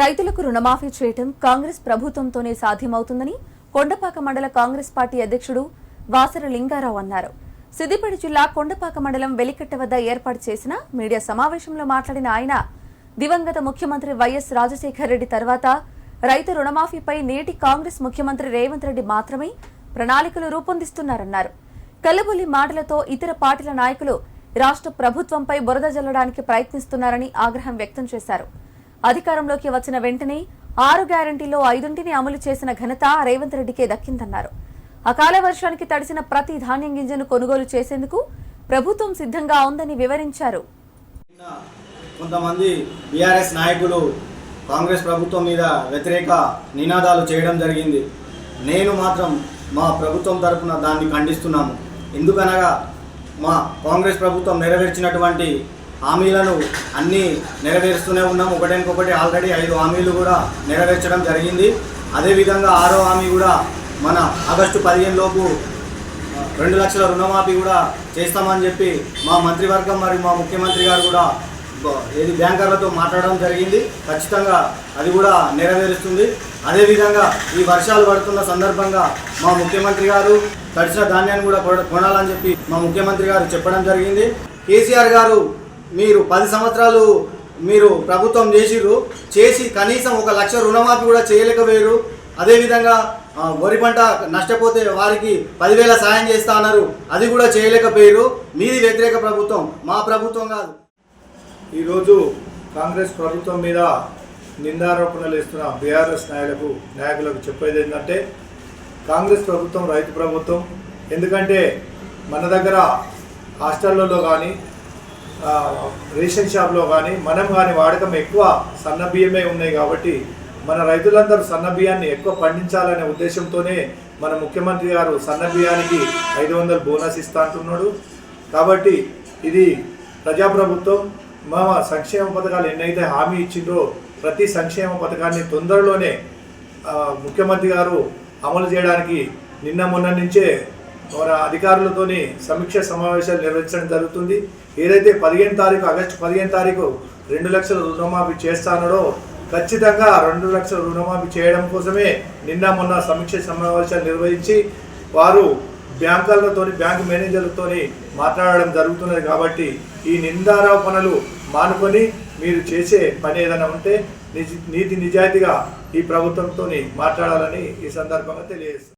రైతులకు రుణమాఫీ చేయటం కాంగ్రెస్ ప్రభుత్వంతోనే సాధ్యమవుతుందని కొండపాక మండల కాంగ్రెస్ పార్టీ అధ్యక్షుడు వాసర లింగారావు అన్నారు. సిద్దిపేట జిల్లా కొండపాక మండలం వెలికట్ట వద్ద ఏర్పాటు చేసిన మీడియా సమావేశంలో మాట్లాడిన ఆయన దివంగత ముఖ్యమంత్రి వైఎస్ రాజశేఖర రెడ్డి తర్వాత రైతు రుణమాఫీపై నేటి కాంగ్రెస్ ముఖ్యమంత్రి రేవంత్ రెడ్డి మాత్రమే ప్రణాళికలు రూపొందిస్తున్నారన్నారు. కల్లబొల్లి మాటలతో ఇతర పార్టీల నాయకులు రాష్ట్ర ప్రభుత్వంపై బురద జల్లడానికి ప్రయత్నిస్తున్నారని ఆగ్రహం వ్యక్తం చేశారు. అధికారంలోకి వచ్చిన వెంటనే ఆరు గ్యారంటీలో ఐదుంటిని అమలు చేసిన ఘనత రేవంత్ రెడ్డికే దక్కిందన్నారు. అకాల వర్షానికి తడిసిన ప్రతి ధాన్యం గింజను కొనుగోలు చేసేందుకు ప్రభుత్వం సిద్ధంగా ఉందని వివరించారు. కొంతమంది బీఆర్ఎస్ నాయకులు కాంగ్రెస్ ప్రభుత్వం మీద వ్యతిరేక నినాదాలు చేయడం జరిగింది. నేను మాత్రం మా ప్రభుత్వం తరఫున దాన్ని ఖండిస్తున్నాము ఎందుకనగా మా కాంగ్రెస్ ప్రభుత్వం నెరవేర్చినటువంటి హామీలను అన్నీ నెరవేరుస్తూనే ఉన్నాం. ఒకటేకొకటి ఆల్రెడీ ఐదు హామీలు కూడా నెరవేర్చడం జరిగింది. అదేవిధంగా ఆరో హామీ కూడా మన ఆగస్టు పదిహేను లోపు రెండు లక్షల రుణమాఫీ కూడా చేస్తామని చెప్పి మా మంత్రివర్గం మరియు మా ముఖ్యమంత్రి గారు కూడా ఏది బ్యాంకర్లతో మాట్లాడడం జరిగింది. ఖచ్చితంగా అది కూడా నెరవేరుస్తుంది. అదేవిధంగా ఈ వర్షాలు పడుతున్న సందర్భంగా మా ముఖ్యమంత్రి గారు తడిసిన ధాన్యాన్ని కూడా కొన- కొనాలని చెప్పి మా ముఖ్యమంత్రి గారు చెప్పడం జరిగింది. కేసీఆర్ గారు మీరు పది సంవత్సరాలు మీరు ప్రభుత్వం చేసిర్రు చేసి కనీసం ఒక లక్ష రుణమాఫీ కూడా చేయలేకపోయారు అదేవిధంగా వరి పంట నష్టపోతే వారికి పదివేల సాయం చేస్తా అన్నారు. అది కూడా చేయలేకపోయారు మీది వ్యతిరేక ప్రభుత్వం మా ప్రభుత్వం కాదు. ఈరోజు కాంగ్రెస్ ప్రభుత్వం మీద నిందారోపణలు ఇస్తున్న బీఆర్ఎస్ నాయకులకు నాయకులకు చెప్పేది ఏంటంటే కాంగ్రెస్ ప్రభుత్వం రైతు ప్రభుత్వం. ఎందుకంటే మన దగ్గర హాస్టళ్ళలో కానీ రేషన్ షాప్లో కానీ మనం కానీ వాడకం ఎక్కువ సన్న బియ్యమే ఉన్నాయి కాబట్టి మన రైతులందరూ సన్న బియ్యాన్ని ఎక్కువ పండించాలనే ఉద్దేశంతోనే మన ముఖ్యమంత్రి గారు సన్న బియ్యానికి ఐదు వందలు బోనస్ ఇస్తా అంటున్నాడు. కాబట్టి ఇది ప్రజాప్రభుత్వం మా సంక్షేమ పథకాలు ఎన్నైతే హామీ ఇచ్చిందో ప్రతి సంక్షేమ పథకాన్ని తొందరలోనే ముఖ్యమంత్రి గారు అమలు చేయడానికి నిన్న మొన్న నుంచే మన అధికారులతోని సమీక్ష సమావేశాలు నిర్వహించడం జరుగుతుంది. ఏదైతే పదిహేను తారీఖు ఆగస్టు పదిహేను తారీఖు రెండు లక్షల రుణమాఫీ చేస్తానో ఖచ్చితంగా రెండు లక్షల రుణమాఫీ చేయడం కోసమే నిన్న మొన్న సమీక్ష సమావేశాలు నిర్వహించి వారు బ్యాంకర్లతోని బ్యాంకు మేనేజర్లతో మాట్లాడడం జరుగుతున్నది కాబట్టి ఈ నిందారోపణలు మానుకొని మీరు చేసే పని ఏదైనా ఉంటే నిజ నీతి నిజాయితీగా ఈ ప్రభుత్వంతో మాట్లాడాలని ఈ సందర్భంగా తెలియజేస్తాను